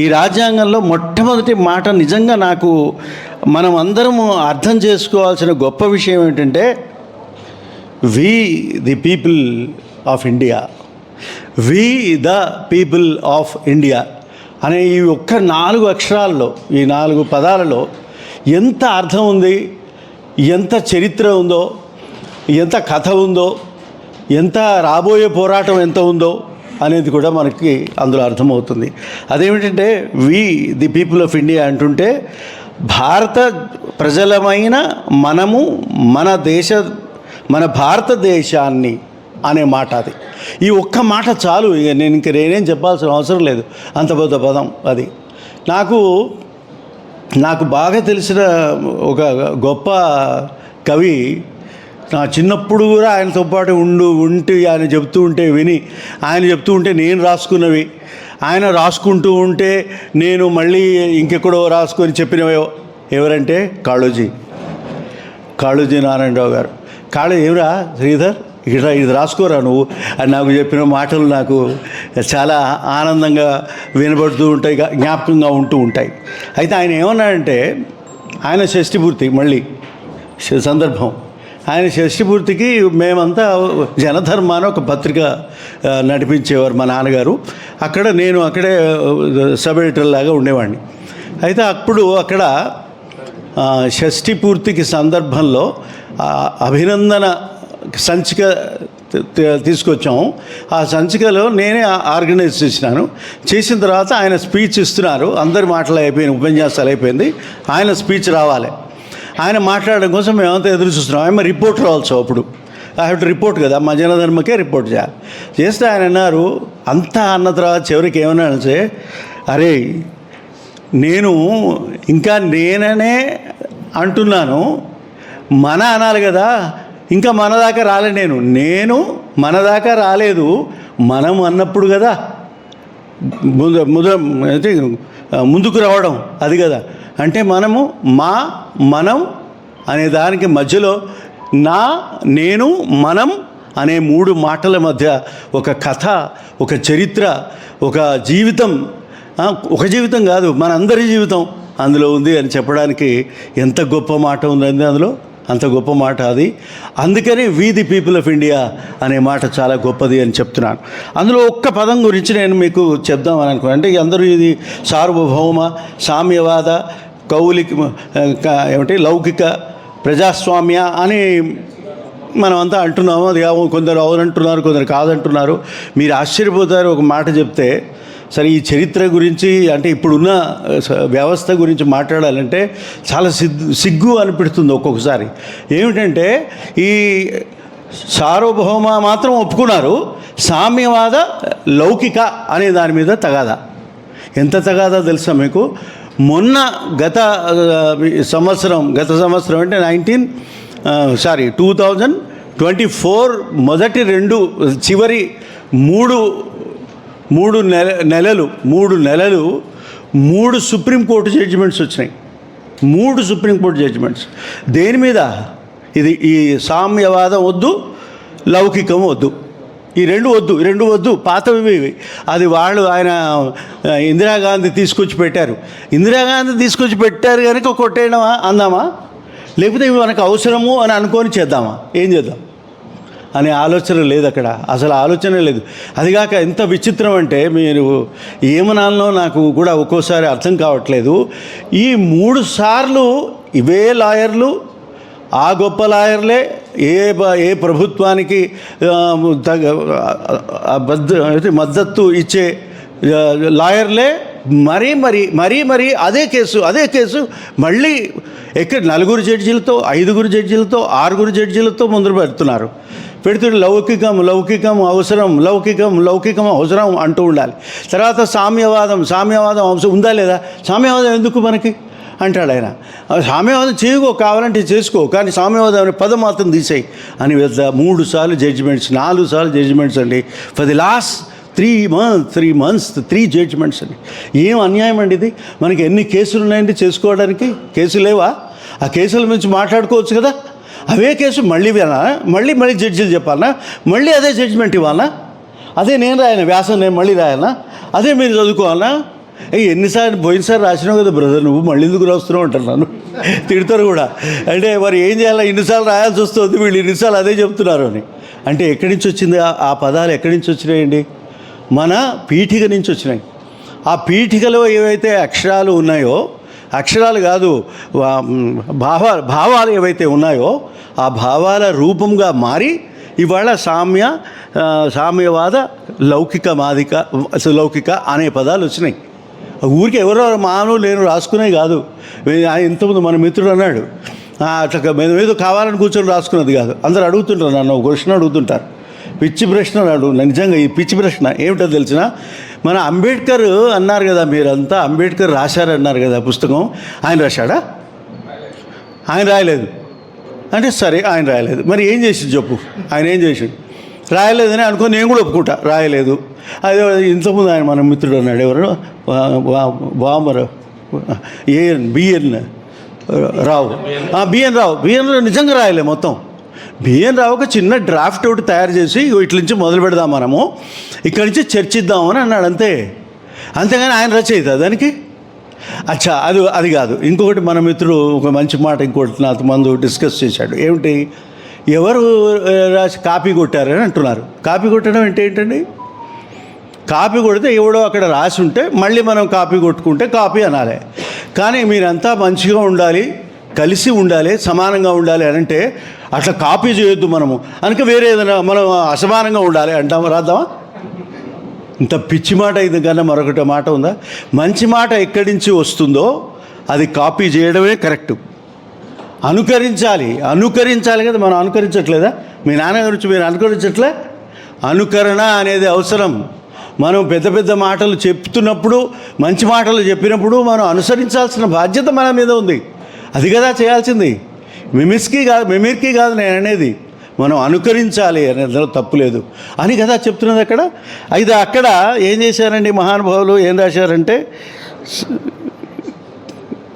ఈ రాజ్యాంగంలో మొట్టమొదటి మాట నిజంగా నాకు మనం అందరము అర్థం చేసుకోవాల్సిన గొప్ప విషయం ఏంటంటే we the people of India we the people of India అనే ఈ ఒక్క నాలుగు అక్షరాల్లో ఈ నాలుగు పదాలలో ఎంత అర్థం ఉంది ఎంత చరిత్ర ఉందో ఎంత కథ ఉందో ఎంత రాబోయే పోరాటం ఎంత ఉందో అనేది కూడా మనకి అందులో అర్థమవుతుంది. అదేమిటంటే we the people of India అంటుంటే భారత ప్రజలమైన మనము మన దేశ మన భారతదేశాన్ని అనే మాట అది. ఈ ఒక్క మాట చాలు ఇక నేను ఇంక నేనేం చెప్పాల్సిన అవసరం లేదు. అంత పెద్ద పదం అది. నాకు నాకు బాగా తెలిసిన ఒక గొప్ప కవి నా చిన్నప్పుడు కూడా ఆయనతో పాటు ఉండు ఉంటే ఆయన చెప్తూ ఉంటే విని ఆయన చెప్తూ ఉంటే నేను రాసుకున్నవి. ఆయన రాసుకుంటూ ఉంటే నేను మళ్ళీ ఇంకెక్కడో రాసుకొని చెప్పినవో. ఎవరంటే కాళోజీ. కాళోజీ నారాయణరావు గారు. కాళ ఏమిరా శ్రీధర్? ఇక్కడ ఇది రాసుకోరా నువ్వు? అని నాకు చెప్పిన మాటలు నాకు చాలా ఆనందంగా వినబడుతూ ఉంటాయి జ్ఞాపకంగా ఉంటూ ఉంటాయి. అయితే ఆయన ఏమన్నాడంటే ఆయన షష్టిపూర్తి మళ్ళీ సందర్భం. ఆయన షష్టిపూర్తికి మేమంతా జనధర్మ అని ఒక పత్రిక నడిపించేవారు మా నాన్నగారు. అక్కడ నేను అక్కడే సబ్ ఎడిటర్ లాగా ఉండేవాడిని. అయితే అప్పుడు అక్కడ షష్ఠి పూర్తికి సందర్భంలో అభినందన సంచిక తీసుకొచ్చాము. ఆ సంచికలో నేనే ఆర్గనైజ్ చేసినాను. చేసిన తర్వాత ఆయన స్పీచ్ ఇస్తున్నారు. అందరి మాటలు అయిపోయినాయి ఉపన్యాసాలు అయిపోయింది. ఆయన స్పీచ్ రావాలి. ఆయన మాట్లాడడం కోసం మేమంతా ఎదురు చూస్తున్నాం. ఆయన రిపోర్టర్ ఆల్సో అప్పుడు. ఐ హ్యావ్ టు రిపోర్ట్ కదా మా జనధర్మకే రిపోర్ట్ చేయాలి. చేస్తే ఆయన అన్నారు అంతా అన్న తర్వాత చివరికి ఏమన్నా అంటే అరే నేను ఇంకా నేననే అంటున్నాను మన అనాలి కదా ఇంకా మన దాకా రాలే నేను. నేను మన దాకా రాలేదు మనం అన్నప్పుడు కదా ముందు ముందు అయితే ముందుకు రావడం అది కదా. అంటే మనము మా మనం అనే దానికి మధ్యలో నా నేను మనం అనే మూడు మాటల మధ్య ఒక కథ ఒక చరిత్ర ఒక జీవితం ఒక జీవితం కాదు మనందరి జీవితం అందులో ఉంది అని చెప్పడానికి ఎంత గొప్ప మాట ఉందండి అందులో? అంత గొప్ప మాట అది. అందుకని వీధి ది పీపుల్ ఆఫ్ ఇండియా అనే మాట చాలా గొప్పది అని చెప్తున్నాను. అందులో ఒక్క పదం గురించి నేను మీకు చెప్దామని అనుకున్నాను. అంటే అందరూ ఇది సార్వభౌమ సామ్యవాద కౌలిక ఏమిటి లౌకిక ప్రజాస్వామ్య అని మనమంతా అంటున్నాము. అది కొందరు అవునంటున్నారు కొందరు కాదంటున్నారు. మీరు ఆశ్చర్యపోతారు ఒక మాట చెప్తే సరే ఈ చరిత్ర గురించి అంటే ఇప్పుడున్న వ్యవస్థ గురించి మాట్లాడాలంటే చాలా సిగ్గు సిగ్గు అనిపిస్తుంది ఒక్కొక్కసారి. ఏమిటంటే ఈ సార్వభౌమ మాత్రం ఒప్పుకున్నారు సామ్యవాద లౌకిక అనే దాని మీద తగాదా. ఎంత తగాదా తెలుసా మీకు? మొన్న గత సంవత్సరం గత సంవత్సరం అంటే nineteen sorry two thousand twenty four మొదటి రెండు చివరి మూడు మూడు నెల నెలలు మూడు నెలలు మూడు సుప్రీంకోర్టు జడ్జిమెంట్స్ వచ్చినాయి. మూడు సుప్రీంకోర్టు జడ్జిమెంట్స్. దేని మీద? ఇది ఈ సామ్యవాదం వద్దు లౌకికం వద్దు. ఈ రెండు వద్దు రెండు వద్దు పాతవి అది వాళ్ళు ఆయన ఇందిరాగాంధీ తీసుకొచ్చి పెట్టారు. ఇందిరాగాంధీ తీసుకొచ్చి పెట్టారు కనుక కొట్టేయడమా అందామా? లేకపోతే ఇవి మనకు అవసరము అని అనుకొని చేద్దామా? ఏం చేద్దాం? అనే ఆలోచన లేదు అక్కడ. అసలు ఆలోచన లేదు. అదిగాక ఎంత విచిత్రం అంటే మీరు ఏమనాలనో నాకు కూడా ఒక్కోసారి అర్థం కావట్లేదు. ఈ మూడు సార్లు ఇవే లాయర్లు ఆ గొప్ప లాయర్లే ఏ ఏ ప్రభుత్వానికి మద్దతు ఇచ్చే లాయర్లే మరీ మరి మరీ మరీ అదే కేసు అదే కేసు మళ్ళీ ఎక్కడ నలుగురు జడ్జీలతో ఐదుగురు జడ్జీలతో ఆరుగురు జడ్జీలతో ముందు పెడుతున్నారు. పెడుతుంటే లౌకికం లౌకికం అవసరం లౌకికం లౌకికం అవసరం అంటూ ఉండాలి. తర్వాత సామ్యవాదం సామ్యవాదం అవసరం ఉందా లేదా? సామ్యవాదం ఎందుకు మనకి? అంటాడు ఆయన. సామ్యవాదం చేయకో కావాలంటే చేసుకో కానీ సామ్యవాదం అనే పదం మాత్రం తీసేయి. అని వెళ్తా. మూడు సార్లు జడ్జిమెంట్స్ నాలుగు సార్లు జడ్జిమెంట్స్ అండి. For the last three months three months three judgements అండి. ఏం అన్యాయం అండి ఇది? మనకి ఎన్ని కేసులు ఉన్నాయండి చేసుకోవడానికి? కేసులు లేవా? ఆ కేసుల గురించి మాట్లాడుకోవచ్చు కదా. అవే కేసు మళ్ళీ వినా మళ్ళీ మళ్ళీ జడ్జిలు చెప్పాలనా? మళ్ళీ అదే జడ్జిమెంట్ ఇవ్వాలనా? అదే నేను రాయను వ్యాసం నేను మళ్ళీ రాయాలనా? అదే మీరు చదువుకోవాలనా? ఎన్నిసార్లు పోయినసారి రాసినావు కదా బ్రదర్ నువ్వు మళ్ళీ ఎందుకు రాస్తున్నావు అంటారు నన్ను. తిడతారు కూడా. అంటే మరి ఏం చేయాలి? ఇన్నిసార్లు రాయాల్సి వస్తుంది వీళ్ళు ఇన్నిసార్లు అదే చెప్తున్నారు అని. అంటే ఎక్కడి నుంచి వచ్చింది? ఆ- పదాలు ఎక్కడి నుంచి వచ్చినాయండి? మన పీఠిక నుంచి వచ్చినాయి. ఆ పీఠికలో ఏవైతే అక్షరాలు ఉన్నాయో అక్షరాలు కాదు భావ భావాలు ఏవైతే ఉన్నాయో ఆ భావాల రూపంగా మారి ఇవాళ సామ్య సామ్యవాద లౌకిక మాదిక లౌకిక అనే పదాలు వచ్చినాయి. ఊరికి ఎవరో మాను లేను రాసుకునే కాదు. ఇంతకుముందు మన మిత్రుడు అన్నాడు అట్లా మేము ఏదో కావాలని కూర్చొని రాసుకున్నది కాదు. అందరు అడుగుతుంటారు నన్ను ఒక క్వశ్చన్ అడుగుతుంటారు. పిచ్చి ప్రశ్న అడుగు నిజంగా ఈ పిచ్చి ప్రశ్న ఏమిటో తెలిసిన? మన అంబేద్కర్ అన్నారు కదా మీరంతా అంబేద్కర్ రాశారన్నారు కదా పుస్తకం. ఆయన రాశాడా? ఆయన రాయలేదు. అంటే సరే ఆయన రాయలేదు. మరి ఏం చేసింది చెప్పు? ఆయన ఏం చేసిండు? రాయలేదని అనుకుని నేను కూడా ఒప్పుకుంటా. రాయలేదు. అదే ఇంతకుముందు ఆయన మన మిత్రుడు అన్నాడు ఎవరు? Balmer A N B N Rau. B N. Rau. B N Rau నిజంగా రాయలే మొత్తం. బిఎన్ రావు ఒక చిన్న డ్రాఫ్ట్ ఒకటి తయారు చేసి ఇట్ల నుంచి మొదలు పెడదాం మనము. ఇక్కడి నుంచి చర్చిద్దామని అన్నాడు అంతే. అంతేగాని ఆయన రచయిత దానికి? అచ్చా అది అది కాదు. ఇంకొకటి మన మిత్రుడు ఒక మంచి మాట ఇంకోటి నాతో మందు డిస్కస్ చేశాడు. ఏమిటి? ఎవరు రాసి కాపీ కొట్టారని అంటున్నారు. కాపీ కొట్టడం అంటే ఏంటండి? కాపీ కొడితే ఎవడో అక్కడ రాసి ఉంటే మళ్ళీ మనం కాపీ కొట్టుకుంటే కాపీ అనాలి. కానీ మీరంతా మంచిగా ఉండాలి కలిసి ఉండాలి సమానంగా ఉండాలి అని అంటే అట్లా కాపీ చేయొద్దు మనము. అనుక వేరే ఏదైనా మనం అసమానంగా ఉండాలి అంటాము రాద్దామా? ఇంత పిచ్చి మాట ఇది కన్నా మరొకటి మాట ఉందా? మంచి మాట ఎక్కడి నుంచి వస్తుందో అది కాపీ చేయడమే కరెక్ట్. అనుకరించాలి. అనుకరించాలి కదా మనం అనుకరించట్లేదా? మీ నాన్న గురించి మీరు అనుకరించట్లే? అనుకరణ అనేది అవసరం. మనం పెద్ద పెద్ద మాటలు చెప్తున్నప్పుడు మంచి మాటలు చెప్పినప్పుడు మనం అనుసరించాల్సిన బాధ్యత మన మీద ఉంది. అది కదా చేయాల్సింది. మిమిస్కి కాదు మిమిర్కి కాదు నేను అనేది. మనం అనుకరించాలి అనేది తప్పు లేదు. అని కదా చెప్తున్నది అక్కడ. అయితే అక్కడ ఏం చేశారండి మహానుభావులు? ఏం రాశారంటే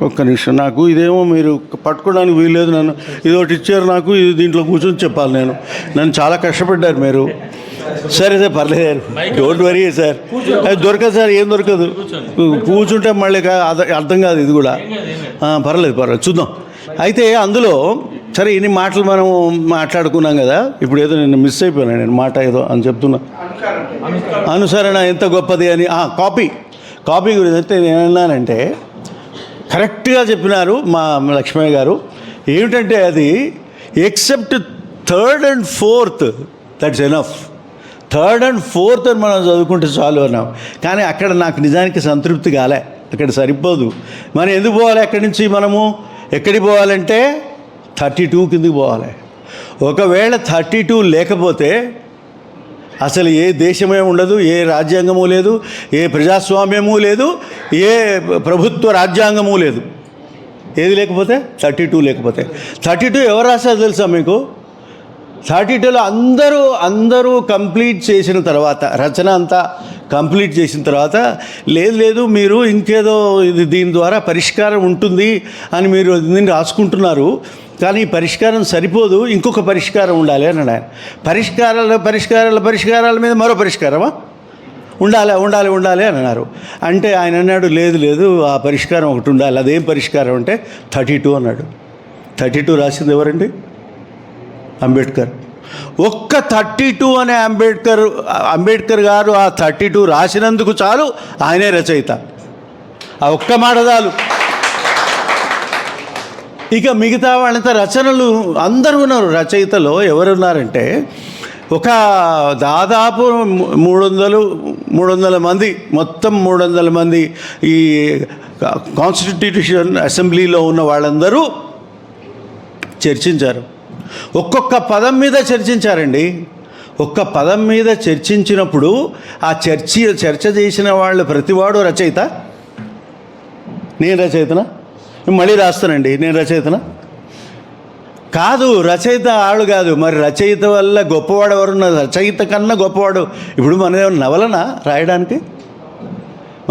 ఒక్క నిమిషం. నాకు ఇదేమో మీరు పట్టుకోవడానికి వీల్లేదు నన్ను. ఇది ఒకటి ఇచ్చారు నాకు ఇది దీంట్లో కూర్చొని చెప్పాలి నేను. నన్ను చాలా కష్టపడ్డారు మీరు. సరే సార్ పర్లేదు డోంట్ వరీ సార్. అది దొరకదు సార్ ఏం దొరకదు. కూర్చుంటే మళ్ళీ అర్థ- కాదు ఇది కూడా. పర్లేదు పర్లేదు. చూద్దాం. అయితే అందులో సరే ఇన్ని మాటలు మనం మాట్లాడుకున్నాం కదా. ఇప్పుడు ఏదో నేను మిస్ అయిపోయాను నేను మాట ఏదో అని చెప్తున్నా. అనుసరణ. ఎంత గొప్పది అని. ఆ, కాపీ కాపీ గురించి అయితే నేను అన్నానంటే కరెక్ట్గా చెప్పినారు మా లక్ష్మయ్య గారు. ఏమిటంటే అది except third and fourth that's enough third and fourth అని మనం చదువుకుంటే చాలు అన్నాం. కానీ అక్కడ నాకు నిజానికి సంతృప్తి కాలే. అక్కడ సరిపోదు. మనం ఎందుకు పోవాలి అక్కడి నుంచి మనము? ఎక్కడికి పోవాలంటే థర్టీ టూ కిందకి పోవాలి. ఒకవేళ థర్టీ టూ లేకపోతే అసలు ఏ దేశమే ఉండదు ఏ రాజ్యాంగము లేదు ఏ ప్రజాస్వామ్యము లేదు ఏ ప్రభుత్వ రాజ్యాంగము లేదు. ఏది లేకపోతే థర్టీ టూ లేకపోతే. థర్టీ టూ ఎవరు రాశారు తెలుసా మీకు? థర్టీ టూలో అందరూ అందరూ కంప్లీట్ చేసిన తర్వాత రచన అంతా కంప్లీట్ చేసిన తర్వాత లేదు లేదు మీరు ఇంకేదో ఇది దీని ద్వారా పరిష్కారం ఉంటుంది అని మీరు దీన్ని రాసుకుంటున్నారు. కానీ ఈ పరిష్కారం సరిపోదు ఇంకొక పరిష్కారం ఉండాలి అన్నాడు ఆయన. పరిష్కారాల పరిష్కారాల పరిష్కారాల మీద మరో పరిష్కారమా? ఉండాలి ఉండాలి ఉండాలి అని అన్నారు. అంటే ఆయన అన్నాడు లేదు లేదు ఆ పరిష్కారం ఒకటి ఉండాలి. అదేం పరిష్కారం అంటే థర్టీ టూ అన్నాడు. థర్టీ టూ రాసింది ఎవరండి? అంబేద్కర్. ఒక్క థర్టీ టూ అనే అంబేద్కర్ అంబేద్కర్ గారు ఆ థర్టీ టూ రాసినందుకు చాలు ఆయనే రచయిత. ఆ ఒక్క మాట చాలు. ఇక మిగతా వాళ్ళంతా రచనలు అందరూ ఉన్నారు. రచయితలో ఎవరున్నారంటే ఒక దాదాపు మూడు వందలు మూడు వందల మంది మొత్తం మూడు వందల మంది ఈ కాన్స్టిట్యూషన్ అసెంబ్లీలో ఉన్న వాళ్ళందరూ చర్చించారు. ఒక్కొక్క పదం మీద చర్చించారండి. ఒక్క పదం మీద చర్చించినప్పుడు ఆ చర్చి చర్చ చేసిన వాళ్ళు ప్రతివాడు రచయిత? నేను రచయితనా? మళ్ళీ రాస్తానండి నేను రచయితన? కాదు రచయిత ఆడు కాదు. మరి రచయిత వల్ల గొప్పవాడు ఎవరున్న రచయిత కన్నా గొప్పవాడు. ఇప్పుడు మన నవలనా రాయడానికి?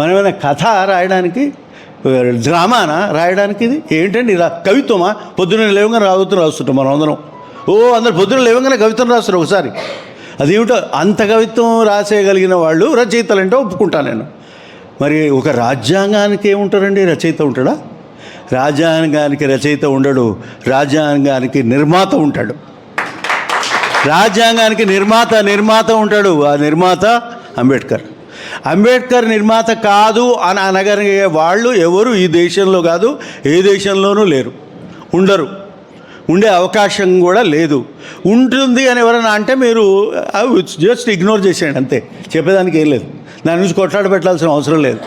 మనం ఏమైనా కథ రాయడానికి? డ్రామానా రాయడానికి ఇది? ఏంటండి ఇలా కవిత్వమా? పొద్దున్న లేవగానే రావుతూ రాస్తుంటాం మనం అందరం. ఓ అందరు పొద్దున్న లేవగానే కవిత్వం రాస్తారు ఒకసారి. అదేమిటో అంత కవిత్వం రాసేయగలిగిన వాళ్ళు రచయితలంటే ఒప్పుకుంటాను నేను. మరి ఒక రాజ్యాంగానికి ఏముంటారండి? రచయిత ఉంటాడా? రాజ్యాంగానికి రచయిత ఉండడు రాజ్యాంగానికి నిర్మాత ఉంటాడు. రాజ్యాంగానికి నిర్మాత నిర్మాత ఉంటాడు ఆ నిర్మాత అంబేద్కర్ అంబేద్కర్ నిర్మాత కాదు అని అనగలిగే వాళ్ళు ఎవరు? ఈ దేశంలో కాదు ఏ దేశంలోనూ లేరు. ఉండరు. ఉండే అవకాశం కూడా లేదు. ఉంటుంది అని ఎవరైనా అంటే మీరు జస్ట్ ఇగ్నోర్ చేసేయండి అంతే. చెప్పేదానికి ఏం లేదు. దాని నుంచి కొట్లాడ పెట్టాల్సిన అవసరం లేదు.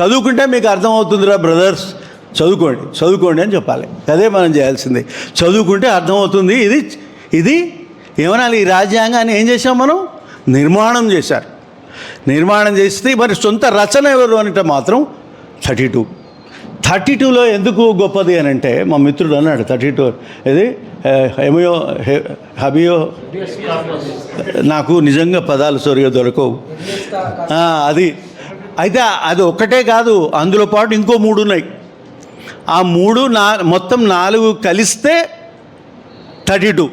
చదువుకుంటే మీకు అర్థమవుతుందిరా బ్రదర్స్ చదువుకోండి చదువుకోండి అని చెప్పాలి. అదే మనం చేయాల్సింది. చదువుకుంటే అర్థమవుతుంది ఇది ఇది ఏమనాలి ఈ రాజ్యాంగాన్ని ఏం చేసాం మనం? నిర్మాణం చేశారు. నిర్మాణం చేస్తే మరి సొంత రచన ఎవరు అంటే మాత్రం థర్టీ టూ. థర్టీ టూలో ఎందుకు గొప్పది అని అంటే మా మిత్రుడు అన్నాడు థర్టీ టూ ఇది హెమియో హె- హబియో నాకు నిజంగా పదాలు సరిగా దొరకవు. అది అయితే అది ఒక్కటే కాదు అందులో పాటు ఇంకో మూడు ఉన్నాయి. ఆ మూడు నా మొత్తం నాలుగు కలిస్తే థర్టీ టూ.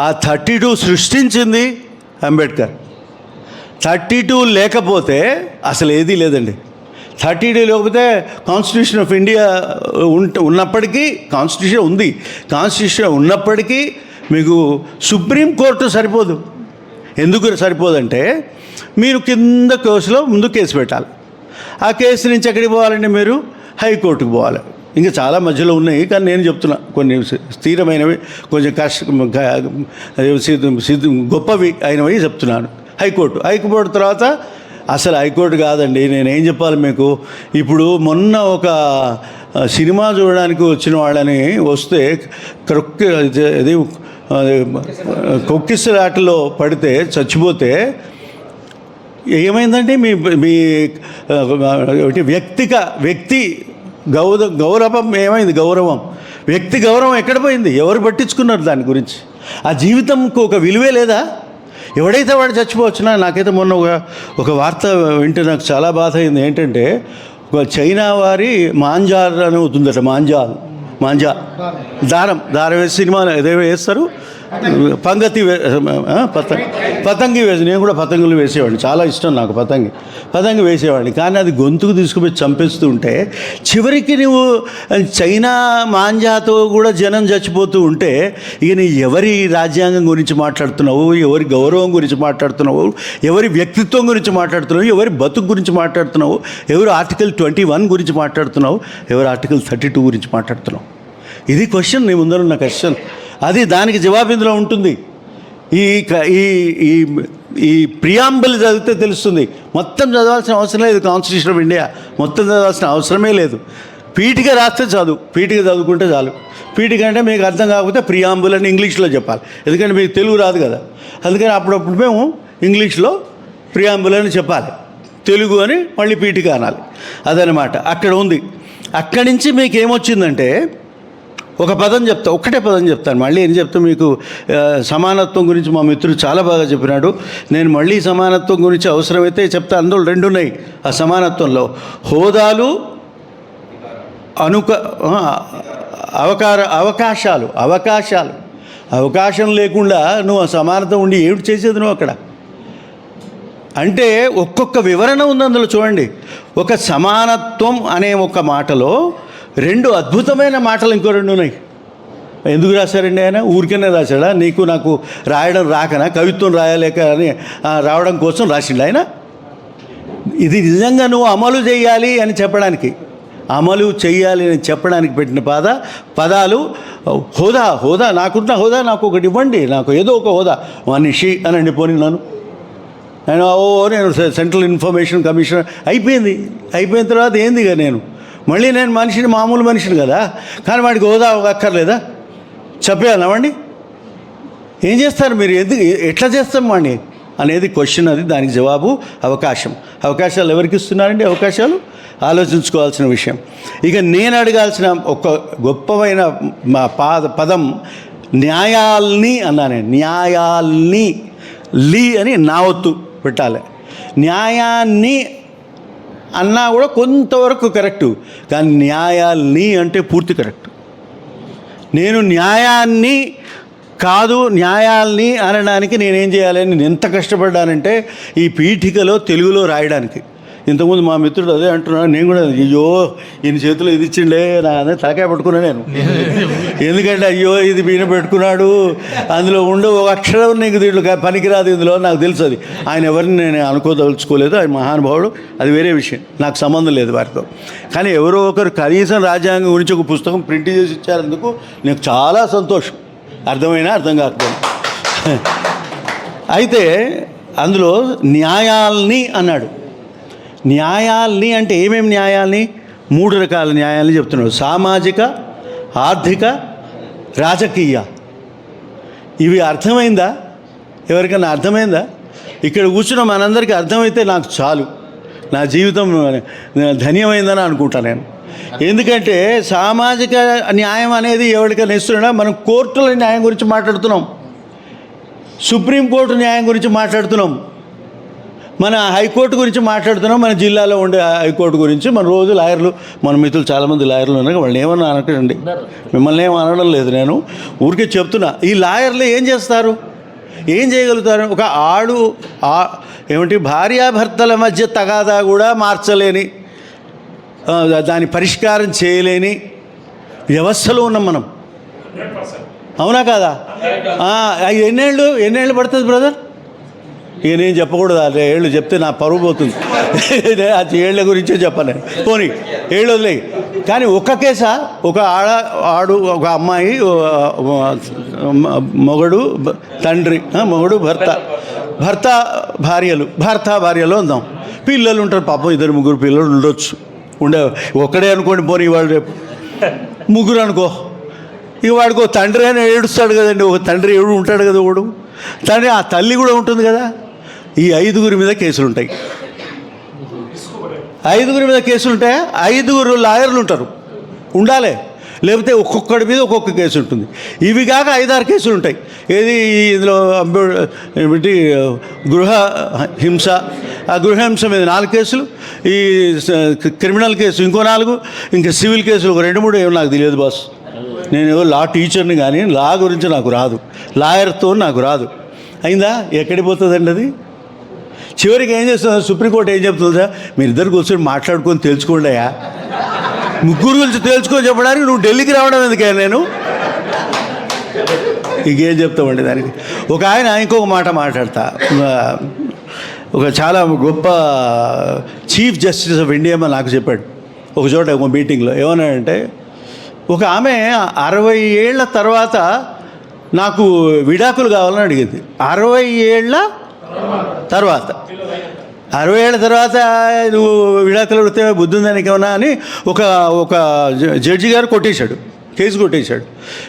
ఆ థర్టీ టూ సృష్టించింది అంబేద్కర్. థర్టీ టూ లేకపోతే అసలు ఏదీ లేదండి. థర్టీ టూ లేకపోతే కాన్స్టిట్యూషన్ ఆఫ్ ఇండియా ఉంట ఉన్నప్పటికీ కాన్స్టిట్యూషన్ ఉంది. కాన్స్టిట్యూషన్ ఉన్నప్పటికీ మీకు సుప్రీం కోర్టు సరిపోదు. ఎందుకు సరిపోదంటే మీరు కింద కేసులో ముందు కేసు పెట్టాలి. ఆ కేసు నుంచి ఎక్కడికి పోవాలండి మీరు? హైకోర్టుకు పోవాలి. ఇంకా చాలా మధ్యలో ఉన్నాయి కానీ నేను చెప్తున్నా కొన్ని స్థిరమైనవి కొంచెం కష్ట గొప్పవి అయినవి చెప్తున్నాను. హైకోర్టు హైకోర్టు తర్వాత అసలు హైకోర్టు కాదండి నేనేం చెప్పాలి మీకు? ఇప్పుడు మొన్న ఒక సినిమా చూడడానికి వచ్చిన వాళ్ళని వస్తే క్రొక్కి అది కొక్కిసలాటలో పడితే చచ్చిపోతే ఏమైందంటే మీ మీ వ్యక్తిక వ్యక్తి గౌర గౌరవం ఏమైంది? గౌరవం. వ్యక్తి గౌరవం ఎక్కడ పోయింది? ఎవరు పట్టించుకున్నారు దాని గురించి? ఆ జీవితంకు ఒక విలువే లేదా? ఎవడైతే వాడు చచ్చిపోవచ్చునా? నాకైతే మొన్న ఒక ఒక వార్త వింటే నాకు చాలా బాధ అయింది. ఏంటంటే ఒక చైనా వారి మాంజార్ అని అవుతుందట మాంజాల్ మాంజా. దారం దారం వేసి సినిమా ఏదో వేస్తారు. పంగతి వే పతంగి. పతంగి వేసి నేను కూడా పతంగులు వేసేవాడిని. చాలా ఇష్టం నాకు పతంగి. పతంగి వేసేవాడిని. కానీ అది గొంతుకు తీసుకుపోయి చంపేస్తూ ఉంటే చివరికి నువ్వు చైనా మాంజాతో కూడా జనం చచ్చిపోతూ ఉంటే ఇక నీ ఎవరి రాజ్యాంగం గురించి మాట్లాడుతున్నావు? ఎవరి గౌరవం గురించి మాట్లాడుతున్నావు? ఎవరి వ్యక్తిత్వం గురించి మాట్లాడుతున్నావు? ఎవరి బతుకు గురించి మాట్లాడుతున్నావు? ఎవరు ఆర్టికల్ ట్వంటీ వన్ గురించి మాట్లాడుతున్నావు? ఎవరు ఆర్టికల్ థర్టీ టూ గురించి మాట్లాడుతున్నావు? ఇది క్వశ్చన్ నీ ముందర ఉన్న క్వశ్చన్. అది దానికి జవాబిందులో ఉంటుంది. ఈ ఈ ఈ ఈ ప్రియాంబుల్ చదివితే తెలుస్తుంది. మొత్తం చదవాల్సిన అవసరం లేదు కాన్స్టిట్యూషన్ ఆఫ్ ఇండియా మొత్తం చదవాల్సిన అవసరమే లేదు. పీటిక రాస్తే చదువు పీటిక చదువుకుంటే చాలు. పీటిక అంటే మీకు అర్థం కాకపోతే ప్రియాంబుల్ అని ఇంగ్లీష్లో చెప్పాలి. ఎందుకంటే మీకు తెలుగు రాదు కదా. అందుకని అప్పుడప్పుడు మేము ఇంగ్లీష్లో ప్రియాంబుల్ అని చెప్పాలి. తెలుగు అని మళ్ళీ పీటిక అనాలి. అదనమాట. అక్కడ ఉంది. అక్కడి నుంచి మీకు ఏమొచ్చిందంటే ఒక పదం చెప్తా ఒక్కటే పదం చెప్తాను. మళ్ళీ ఏం చెప్తా మీకు? సమానత్వం గురించి మా మిత్రుడు చాలా బాగా చెప్పినాడు. నేను మళ్ళీ సమానత్వం గురించి అవసరమైతే చెప్తా. అందులో రెండు ఉన్నాయి ఆ సమానత్వంలో. హోదాలు అనుక అవకార అవకాశాలు అవకాశాలు. అవకాశం లేకుండా నువ్వు ఆ సమానత ఉండి ఏమిటి చేసేది నువ్వు అక్కడ? అంటే ఒక్కొక్క వివరణ ఉంది అందులో చూడండి. ఒక సమానత్వం అనే ఒక మాటలో రెండు అద్భుతమైన మాటలు ఇంకో రెండు ఉన్నాయి. ఎందుకు రాశారండి ఆయన? ఊరికనే రాశాడా? నీకు నాకు రాయడం రాకనా? కవిత్వం రాయలేక అని రావడం కోసం రాసిండు ఆయన? ఇది నిజంగా నువ్వు అమలు చేయాలి అని చెప్పడానికి. అమలు చేయాలి అని చెప్పడానికి పెట్టిన పద పదాలు హోదా హోదా నాకున్న హోదా నాకు ఒకటి ఇవ్వండి నాకు ఏదో ఒక హోదా. మనిషి అని అండిపోని నన్ను. నేను ఓ నేను సెంట్రల్ ఇన్ఫర్మేషన్ కమిషనర్. అయిపోయింది. అయిపోయిన తర్వాత ఏంది నేను? మళ్ళీ నేను మనిషిని మామూలు మనిషిని కదా? కానీ వాడికి హోదా అక్కర్లేదా? చెప్పేయాలవండి ఏం చేస్తారు మీరు? ఎందుకు ఎట్లా చేస్తాం వాడిని అనేది క్వశ్చన్ అది దానికి జవాబు అవకాశం. అవకాశాలు ఎవరికి ఇస్తున్నారండి అవకాశాలు? ఆలోచించుకోవాల్సిన విషయం. ఇక నేను అడగాల్సిన ఒక గొప్పమైన మా పాద పదం న్యాయాల్ని అన్నాను. న్యాయాల్ని లీ అని నా ఒత్తు పెట్టాలి. న్యాయాన్ని అన్నా కూడా కొంతవరకు కరెక్టు. కానీ న్యాయాల్ని అంటే పూర్తి కరెక్ట్. నేను న్యాయాన్ని కాదు న్యాయాల్ని అనడానికి నేనేం చేయాలని నేను ఎంత కష్టపడ్డానంటే ఈ పీఠికలో తెలుగులో రాయడానికి. ఇంతకుముందు మా మిత్రుడు అదే అంటున్నాడు నేను కూడా అయ్యో ఈయన చేతిలో ఇది ఇచ్చిండే నా అదే తలకాయ పట్టుకున్నా నేను. ఎందుకంటే అయ్యో ఇది ఈయన పెట్టుకున్నాడు అందులో ఉండే ఒక అక్షరం నీకు దీంట్లో పనికిరాదు ఇందులో నాకు తెలుసు అది. ఆయన ఎవరిని నేను అనుకోదలుచుకోలేదు ఆయన మహానుభావుడు అది వేరే విషయం నాకు సంబంధం లేదు వారితో. కానీ ఎవరో ఒకరు కనీసం రాజ్యాంగం గురించి ఒక పుస్తకం ప్రింట్ చేసి ఇచ్చారందుకు నాకు చాలా సంతోషం. అర్థమైనా అర్థం కాకపోయినా. అయితే అందులో న్యాయాల్ని అన్నాడు. న్యాయాల్ని అంటే ఏమేమి న్యాయాల్ని? మూడు రకాల న్యాయాలని చెప్తున్నాడు. సామాజిక ఆర్థిక రాజకీయ. ఇవి అర్థమైందా? ఎవరికైనా అర్థమైందా? ఇక్కడ కూర్చున్న మనందరికీ అర్థమైతే నాకు చాలు. నా జీవితం ధన్యమైందని అనుకుంటా నేను. ఎందుకంటే సామాజిక న్యాయం అనేది ఎవరికైనా ఇస్తున్నా మనం కోర్టుల న్యాయం గురించి మాట్లాడుతున్నాం. సుప్రీంకోర్టు న్యాయం గురించి మాట్లాడుతున్నాం. మన హైకోర్టు గురించి మాట్లాడుతున్నాం మన జిల్లాలో ఉండే హైకోర్టు గురించి. మన రోజు లాయర్లు మన మిత్రులు చాలామంది లాయర్లు ఉన్నారు వాళ్ళని ఏమన్నా అనకండి. మిమ్మల్ని ఏం అనడం లేదు నేను. ఊరికే చెప్తున్నా ఈ లాయర్లు ఏం చేస్తారు? ఏం చేయగలుగుతారు? ఒక ఆడు ఆ ఏమిటి భార్యాభర్తల మధ్య తగాదా కూడా మార్చలేని దాని పరిష్కారం చేయలేని వ్యవస్థలో ఉన్నాం మనం. అవునా కాదా? ఎన్నేళ్ళు ఎన్నేళ్ళు పడుతుంది బ్రదర్? ఇక నేను చెప్పకూడదు అదే ఏళ్ళు చెప్తే నా పరువు పోతుంది. అది ఆ ఏళ్ళ గురించే చెప్పను పోనీ ఏళ్ళు వదిలే కానీ ఒక్క కేసా ఒక ఆడ ఆడు ఒక అమ్మాయి మొగడు తండ్రి మొగడు భర్త. భర్త భార్యలు భర్త భార్యలు ఉందాం పిల్లలు ఉంటారు పాపం ఇద్దరు ముగ్గురు పిల్లలు ఉండొచ్చు. ఉండే ఒక్కడే అనుకోండి పోనీ ఇవాళ రేపు. ముగ్గురు అనుకో. ఇక వాడికి తండ్రి అని ఏడుస్తాడు కదండి ఒక తండ్రి ఏడు ఉంటాడు కదా వాడు. తండ్రి ఆ తల్లి కూడా ఉంటుంది కదా. ఈ ఐదుగురి మీద కేసులు ఉంటాయి ఐదుగురి మీద కేసులు ఉంటాయా ఐదుగురు లాయర్లు ఉంటారు. ఉండాలి. లేకపోతే ఒక్కొక్కడి మీద ఒక్కొక్క కేసు ఉంటుంది ఇవి కాక ఐదారు కేసులు ఉంటాయి ఏది ఇందులో ఏమిటి గృహ హింస ఆ గృహహింస మీద నాలుగు కేసులు ఈ క్రిమినల్ కేసు ఇంకో నాలుగు ఇంకా సివిల్ కేసులు ఒక రెండు మూడు ఏమో నాకు తెలియదు బాస్. నేను లా టీచర్ని కానీ లా గురించి నాకు రాదు. లాయర్తో నాకు రాదు. అయిందా? ఎక్కడికి పోతుందండి అది? చివరికి ఏం చేస్తుంది సుప్రీంకోర్టు ఏం చెప్తుందా మీరు ఇద్దరు కూర్చొని మాట్లాడుకొని తెలుసుకోండి అయ్యా. ముగ్గురు గురించి తెలుసుకొని చెప్పడానికి నువ్వు ఢిల్లీకి రావడం ఎందుకే నేను? ఇంకేం చెప్తామండి దానికి? ఒక ఆయన ఇంకొక మాట మాట్లాడతా. ఒక చాలా గొప్ప చీఫ్ జస్టిస్ ఆఫ్ ఇండియా నాకు చెప్పాడు. ఒక చోట ఒక మీటింగ్లో ఏమన్నాడంటే ఒక ఆమె అరవై ఏళ్ళ తర్వాత నాకు విడాకులు కావాలని అడిగింది. అరవై ఏళ్ళ తర్వాత అరవై ఏళ్ళ తర్వాత నువ్వు విడాకులు అడిగితే బుద్ధి ఉందానికి ఏమన్నా అని ఒక ఒక జడ్జి గారు కొట్టేశాడు కేసు కొట్టేశాడు.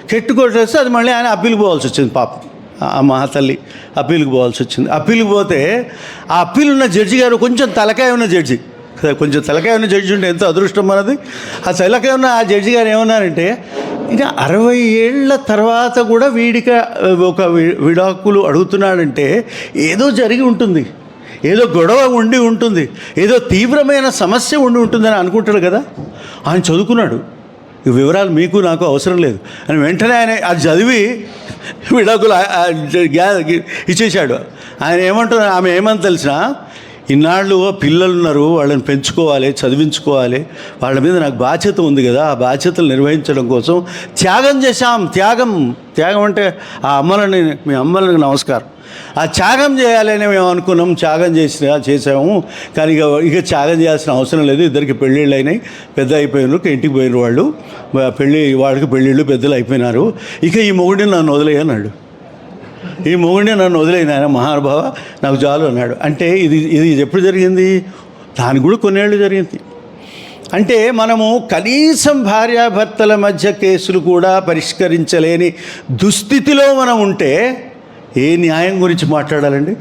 కెట్టు కొట్టేస్తే అది మళ్ళీ ఆయన అప్పీల్కి పోవాల్సి వచ్చింది పాపం. ఆ మహాతల్లి అప్పీల్కి పోవాల్సి వచ్చింది. అప్పీల్కి పోతే ఆ అప్పీల్ ఉన్న జడ్జి గారు కొంచెం తలకాయ ఉన్న జడ్జి. కొంచెం తలకాయ ఉన్న జడ్జి ఉంటే ఎంతో అదృష్టం మనది. ఆ తలకాయ ఉన్న ఆ జడ్జి గారు ఏమన్నారంటే ఇంకా అరవై ఏళ్ళ తర్వాత కూడా వీడిక ఒక విడాకులు అడుగుతున్నాడంటే ఏదో జరిగి ఉంటుంది. ఏదో గొడవ ఉండి ఉంటుంది. ఏదో తీవ్రమైన సమస్య ఉండి ఉంటుందని అనుకుంటాడు కదా. ఆయన చదువుకున్నాడు. ఈ వివరాలు మీకు నాకు అవసరం లేదు. అని వెంటనే ఆయన అది చదివి విడాకులు ఇచ్చేశాడు. ఆయన ఏమంటున్నారు? ఆమె ఏమని తెలిసినా ఇన్నాళ్ళు పిల్లలు ఉన్నారు వాళ్ళని పెంచుకోవాలి చదివించుకోవాలి. వాళ్ళ మీద నాకు బాధ్యత ఉంది కదా ఆ బాధ్యతలు నిర్వహించడం కోసం త్యాగం చేశాం త్యాగం. త్యాగం అంటే ఆ అమ్మలని మీ అమ్మలకు నమస్కారం. ఆ త్యాగం చేయాలని మేము అనుకున్నాం త్యాగం చేసిన చేసాము కానీ ఇక ఇక త్యాగం చేయాల్సిన అవసరం లేదు ఇద్దరికి పెళ్ళిళ్ళు అయినాయి పెద్ద అయిపోయినారు ఇంటికి పోయిన వాళ్ళు. పెళ్ళి వాళ్ళకి పెళ్ళిళ్ళు పెద్దలు అయిపోయినారు. ఇక ఈ మొగుడిని నన్ను వదిలేయన్నాడు ఈ మొగుడిని నన్ను వదిలేయను ఆయన మహానుభావ నాకు చాలు అన్నాడు. అంటే ఇది ఇది ఎప్పుడు జరిగింది? దానికి కూడా కొన్నేళ్ళు జరిగింది. అంటే మనము కనీసం భార్యాభర్తల మధ్య కేసులు కూడా పరిష్కరించలేని దుస్థితిలో మనం ఉంటే ఏ న్యాయం గురించి మాట్లాడాలండి?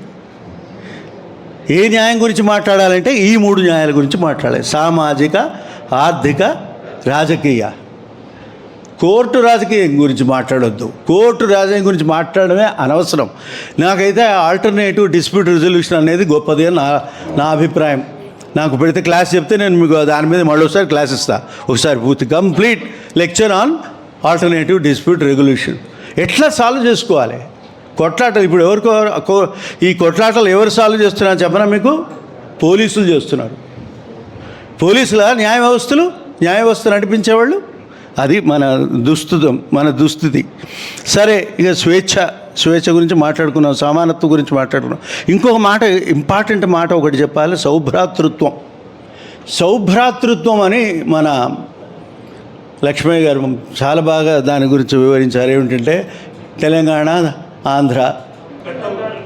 ఏ న్యాయం గురించి మాట్లాడాలంటే ఈ మూడు న్యాయాల గురించి మాట్లాడాలి. సామాజిక ఆర్థిక రాజకీయ. కోర్టు రాజకీయం గురించి మాట్లాడొద్దు. కోర్టు రాజకీయం గురించి మాట్లాడమే అనవసరం. నాకైతే ఆల్టర్నేటివ్ డిస్ప్యూట్ రిజల్యూషన్ అనేది గొప్పది అని నా నా అభిప్రాయం. నాకు పెడితే క్లాస్ చెప్తే నేను మీకు దాని మీద మళ్ళీ ఒకసారి క్లాస్ ఇస్తాను ఒకసారి పూర్తి complete lecture on alternative dispute regulation ఎట్లా సాల్వ్ చేసుకోవాలి? కొట్లాటలు ఇప్పుడు ఎవరికో కో- ఈ కొట్లాటలు ఎవరు సాల్వ్ చేస్తున్నారు చెప్పనా మీకు? పోలీసులు చేస్తున్నారు. పోలీసుల న్యాయ వ్యవస్థలు న్యాయ వ్యవస్థ నడిపించేవాళ్ళు అది మన దుస్థితం మన దుస్థితి. సరే ఇక స్వేచ్ఛ స్వేచ్ఛ గురించి మాట్లాడుకున్నాం సమానత్వం గురించి మాట్లాడుకున్నాం. ఇంకొక మాట ఇంపార్టెంట్ మాట ఒకటి చెప్పాలి సౌభ్రాతృత్వం. సౌభ్రాతృత్వం అని మన లక్ష్మయ్య గారు చాలా బాగా దాని గురించి వివరించారు. ఏమిటంటే తెలంగాణ ఆంధ్ర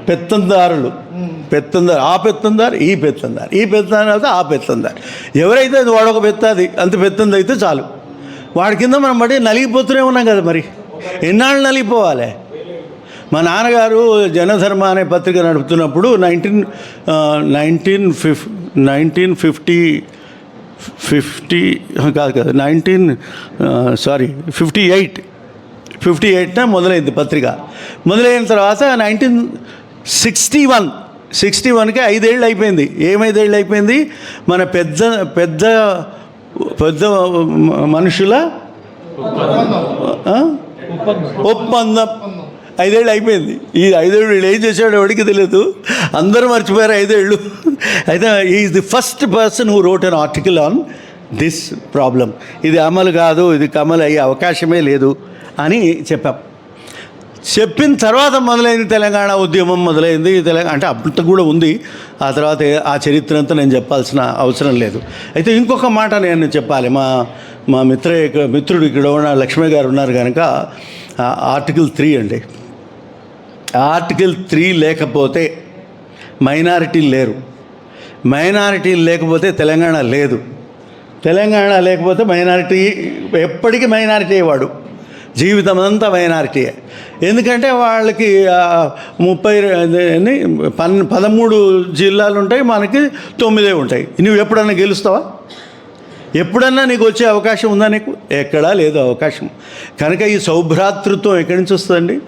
పెత్తందారులు. పెత్తందారు ఆ పెత్తందారు ఈ పెత్తందారు. ఈ పెత్తందారు అయితే ఆ పెత్తందారు. ఎవరైతే అది వాడొక పెత్తాది అంత పెత్తంది అయితే చాలు. వాడి కింద మనం పడి నలిగిపోతూనే ఉన్నాం కదా మరి. ఎన్నాళ్ళు నలిగిపోవాలి? మా నాన్నగారు జనధర్మ అనే పత్రిక నడుపుతున్నప్పుడు nineteen nineteen fif nineteen fifty fifty కాదు కదా nineteen sorry fifty eight fifty ఎయిట్న మొదలైంది పత్రిక. మొదలైన తర్వాత నైన్టీన్ సిక్స్టీ వన్ సిక్స్టీ వన్కి ఐదేళ్ళు అయిపోయింది. ఏం ఐదేళ్ళు అయిపోయింది? మన పెద్ద పెద్ద పెద్ద మనుషుల? ఒప్పందం. ఐదేళ్ళు అయిపోయింది. ఈ ఐదేళ్ళు వీళ్ళు ఏం చేశాడో ఎవరికి తెలియదు. అందరూ మర్చిపోయారు ఐదేళ్ళు. అయితే is the first person who wrote an article on this problem ఇది అమలు కాదు ఇది అమలు అయ్యే అవకాశమే లేదు అని చెప్పాం. చెప్పిన తర్వాత మొదలైంది తెలంగాణ ఉద్యమం మొదలైంది తెలంగాణ అంటే అప్పటి కూడా ఉంది. ఆ తర్వాత ఆ చరిత్ర అంతా నేను చెప్పాల్సిన అవసరం లేదు. అయితే ఇంకొక మాట నేను చెప్పాలి. మా మా మిత్ర మిత్రుడు ఇక్కడ ఉన్న లక్ష్మీ గారు ఉన్నారు కనుక ఆర్టికల్ త్రీ అండి. ఆర్టికల్ త్రీ లేకపోతే మైనారిటీలు లేరు. మైనారిటీలు లేకపోతే తెలంగాణ లేదు. తెలంగాణ లేకపోతే మైనారిటీ ఎప్పటికీ మైనారిటీ వాడు. జీవితం అంతా మైనారిటీయే ఎందుకంటే వాళ్ళకి ముప్పై ఎన్ని? పన్ పదమూడు జిల్లాలు ఉంటాయి మనకి తొమ్మిదే ఉంటాయి. నువ్వు ఎప్పుడన్నా గెలుస్తావా? ఎప్పుడన్నా నీకు వచ్చే అవకాశం ఉందా నీకు? ఎక్కడా లేదు అవకాశం. కనుక ఈ సౌభ్రాతృత్వం ఎక్కడి నుంచి వస్తుందండి?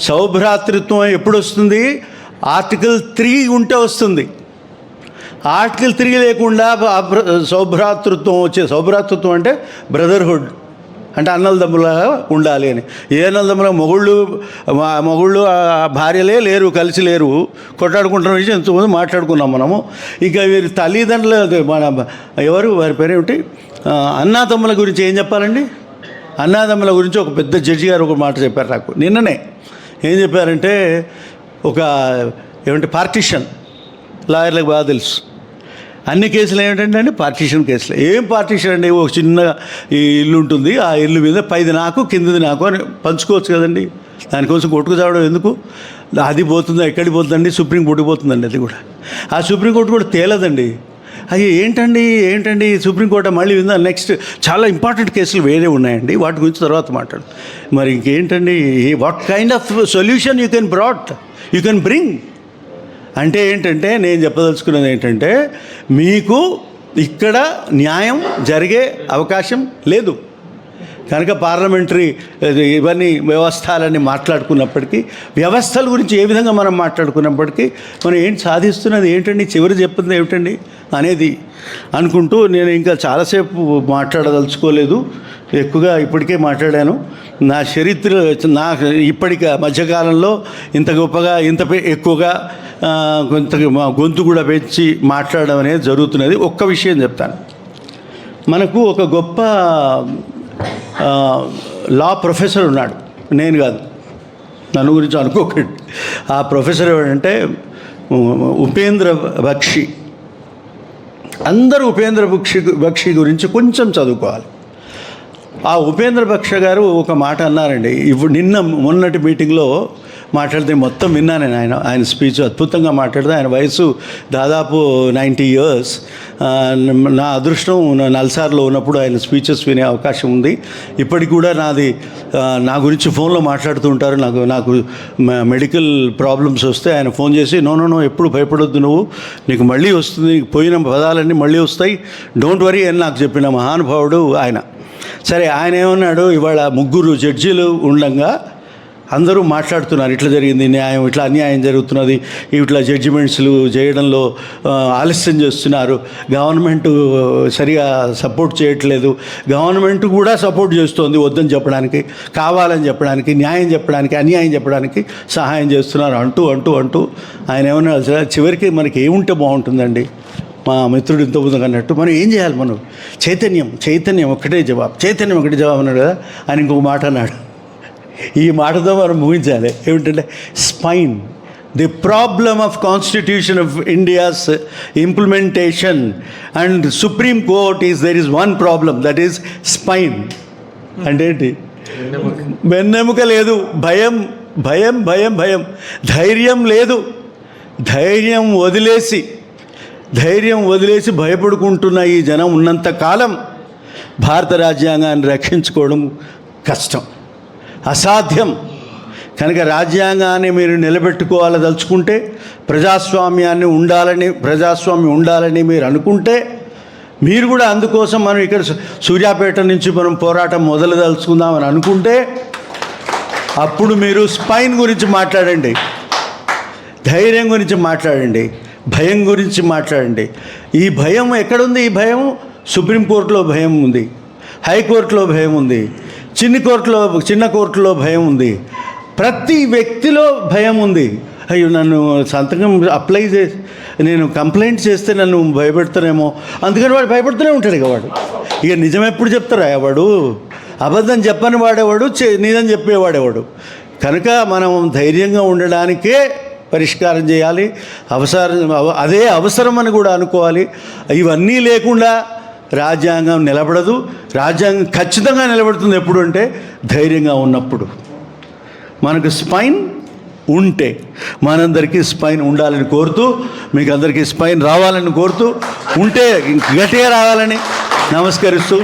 సౌభ్రాతృత్వం ఎప్పుడు వస్తుంది ఆర్టికల్ త్రీ ఉంటే వస్తుంది. ఆర్టికల్ త్రీ లేకుండా సౌభ్రాతృత్వం వచ్చే సౌభ్రాతృత్వం అంటే బ్రదర్హుడ్. అంటే అన్నలదమ్ములాగా ఉండాలి అని. ఏ అన్నలదమ్ముల మొగుళ్ళు మొగుళ్ళు ఆ భార్యలే లేరు కలిసి లేరు. కొట్లాడుకుంటున్న విషయం ఎంతోమంది మాట్లాడుకున్నాం మనము. ఇక వీరి తల్లిదండ్రులు మన ఎవరు వారి పేరు ఏమిటి అన్నాతమ్ముల గురించి ఏం చెప్పాలండి? అన్నాదమ్ముల గురించి ఒక పెద్ద జడ్జి గారు ఒక మాట చెప్పారు నాకు నిన్ననే. ఏం చెప్పారంటే ఒక ఏమంటే పార్టిషన్ లాయర్లకు బాగా తెలుసు. అన్ని కేసులు ఏమిటంటే అండి పార్టీషన్ కేసులు. ఏం పార్టీషన్ అండి? ఒక చిన్న ఈ ఇల్లు ఉంటుంది ఆ ఇల్లు మీద పైది నాకు కిందది నాకు అని పంచుకోవచ్చు కదండి. దానికోసం కొట్టుకు చావడం ఎందుకు? అది పోతుందా ఎక్కడికి పోతుందండి? సుప్రీం సుప్రీంకోర్టుకి పోతుందండి అది కూడా. ఆ సుప్రీం కోర్టు కూడా తేలదండి. అయ్యి ఏంటండి ఏంటండి? సుప్రీంకోర్టు మళ్ళీ విందా? నెక్స్ట్ చాలా ఇంపార్టెంట్ కేసులు వేరే ఉన్నాయండి. వాటి గురించి తర్వాత మాట్లాడు మరి ఇంకేంటండి? What kind of solution you can brought you can bring అంటే ఏంటంటే నేను చెప్పదలుచుకున్నది ఏంటంటే మీకు ఇక్కడ న్యాయం జరిగే అవకాశం లేదు. కనుక పార్లమెంటరీ ఇవన్నీ వ్యవస్థలన్నీ మాట్లాడుకున్నప్పటికీ వ్యవస్థల గురించి ఏ విధంగా మనం మాట్లాడుకున్నప్పటికీ మనం ఏంటి సాధిస్తున్నది ఏంటండి చివరి చెప్పింది ఏమిటండి అనేది అనుకుంటూ నేను ఇంకా చాలాసేపు మాట్లాడదలుచుకోలేదు. ఎక్కువగా ఇప్పటికే మాట్లాడాను. నా చరిత్ర నా ఇప్పటిక మధ్యకాలంలో ఇంత గొప్పగా ఇంత ఎక్కువగా కొంత గొంతు కూడా పెంచి మాట్లాడడం అనేది జరుగుతున్నది. ఒక్క విషయం చెప్తాను. మనకు ఒక గొప్ప లా ప్రొఫెసర్ ఉన్నాడు. నేను కాదు. నన్ను గురించి అనుకోకండి. ఆ ప్రొఫెసర్ ఎవరంటే ఉపేంద్ర బక్షి. అందరూ ఉపేంద్ర బక్షి బక్షి గురించి కొంచెం చదువుకోవాలి. ఆ ఉపేంద్ర బక్ష గారు ఒక మాట అన్నారండి. ఇప్పుడు నిన్న మొన్నటి మీటింగ్లో మాట్లాడితే మొత్తం విన్నా నేను ఆయన ఆయన స్పీచ్ అద్భుతంగా మాట్లాడితే ఆయన వయసు దాదాపు నైంటీ ఇయర్స్. నా అదృష్టం నల్సార్లో ఉన్నప్పుడు ఆయన స్పీచెస్ వినే అవకాశం ఉంది. ఇప్పటికి కూడా నాది నా గురించి ఫోన్లో మాట్లాడుతూ ఉంటారు. నాకు నాకు మెడికల్ ప్రాబ్లమ్స్ వస్తే ఆయన ఫోన్ చేసి నో నో నో ఎప్పుడు భయపడొద్దు నువ్వు. నీకు మళ్ళీ వస్తుంది. నీకు పోయిన పదాలన్నీ మళ్ళీ వస్తాయి. డోంట్ వరీ అని నాకు చెప్పిన మహానుభావుడు ఆయన. సరే ఆయన ఏమన్నాడు? ఇవాళ ముగ్గురు జడ్జీలు ఉండగా అందరూ మాట్లాడుతున్నారు ఇట్లా జరిగింది న్యాయం ఇట్లా అన్యాయం జరుగుతున్నది ఇట్లా జడ్జిమెంట్స్లు చేయడంలో ఆలస్యం చేస్తున్నారు. గవర్నమెంట్ సరిగా సపోర్ట్ చేయట్లేదు. గవర్నమెంట్ కూడా సపోర్ట్ చేస్తోంది వద్దని చెప్పడానికి కావాలని చెప్పడానికి న్యాయం చెప్పడానికి అన్యాయం చెప్పడానికి సహాయం చేస్తున్నారు అంటూ అంటూ అంటూ ఆయన ఏమన్నా చివరికి మనకి ఏముంటే బాగుంటుందండి? మా మిత్రుడు ఇంతకుముందు అన్నట్టు మనం ఏం చేయాలి మనం? చైతన్యం చైతన్యం ఒకటే జవాబు చైతన్యం ఒకటే జవాబు అన్నాడు కదా ఆయన ఇంకొక మాట అన్నాడు. ఈ మాటతో మనం ముగించాలి. ఏమిటంటే spine the problem of constitution of India's implementation and supreme court is there is one problem that is spine అంటే ఏంటి వెన్నెముక లేదు భయం భయం భయం భయం. ధైర్యం లేదు. ధైర్యం వదిలేసి ధైర్యం వదిలేసి భయపడుకుంటున్న ఈ జనం ఉన్నంత కాలం భారత రాజ్యాంగాన్ని రక్షించుకోవడం కష్టం. అసాధ్యం. కనుక రాజ్యాంగాన్ని మీరు నిలబెట్టుకోవాలదలుచుకుంటే ప్రజాస్వామ్యాన్ని ఉండాలని ప్రజాస్వామ్యం ఉండాలని మీరు అనుకుంటే మీరు కూడా అందుకోసం మనం ఇక్కడ సూర్యాపేట నుంచి మనం పోరాటం మొదలుదలుచుకుందామని అనుకుంటే అప్పుడు మీరు స్పైన్ గురించి మాట్లాడండి. ధైర్యం గురించి మాట్లాడండి. భయం గురించి మాట్లాడండి. ఈ భయం ఎక్కడుంది? ఈ భయం సుప్రీంకోర్టులో భయం ఉంది. హైకోర్టులో భయం ఉంది. చిన్న కోర్టులో చిన్న కోర్టులో భయం ఉంది. ప్రతి వ్యక్తిలో భయం ఉంది. అయ్యో నన్ను సంతకం అప్లై చేసి నేను కంప్లైంట్ చేస్తే నన్ను భయపెడతానేమో అందుకని వాడు భయపడుతూనే ఉంటాడు ఇక వాడు. ఇక నిజం ఎప్పుడు చెప్తారా? వాడు అబద్ధం చెప్పని వాడేవాడు? నిజం చెప్పేవాడేవాడు కనుక మనం ధైర్యంగా ఉండడానికే పరిష్కారం చేయాలి. అవసరం అవ- అదే అవసరం అని కూడా అనుకోవాలి. ఇవన్నీ లేకుండా రాజ్యాంగం నిలబడదు. రాజ్యాంగం ఖచ్చితంగా నిలబడుతుంది ఎప్పుడు అంటే ధైర్యంగా ఉన్నప్పుడు. మనకు స్పైన్ ఉంటే మనందరికీ స్పైన్ ఉండాలని కోరుతూ మీకు అందరికీ స్పైన్ రావాలని కోరుతూ ఉంటే గట్టిగా రావాలని నమస్కరిస్తూ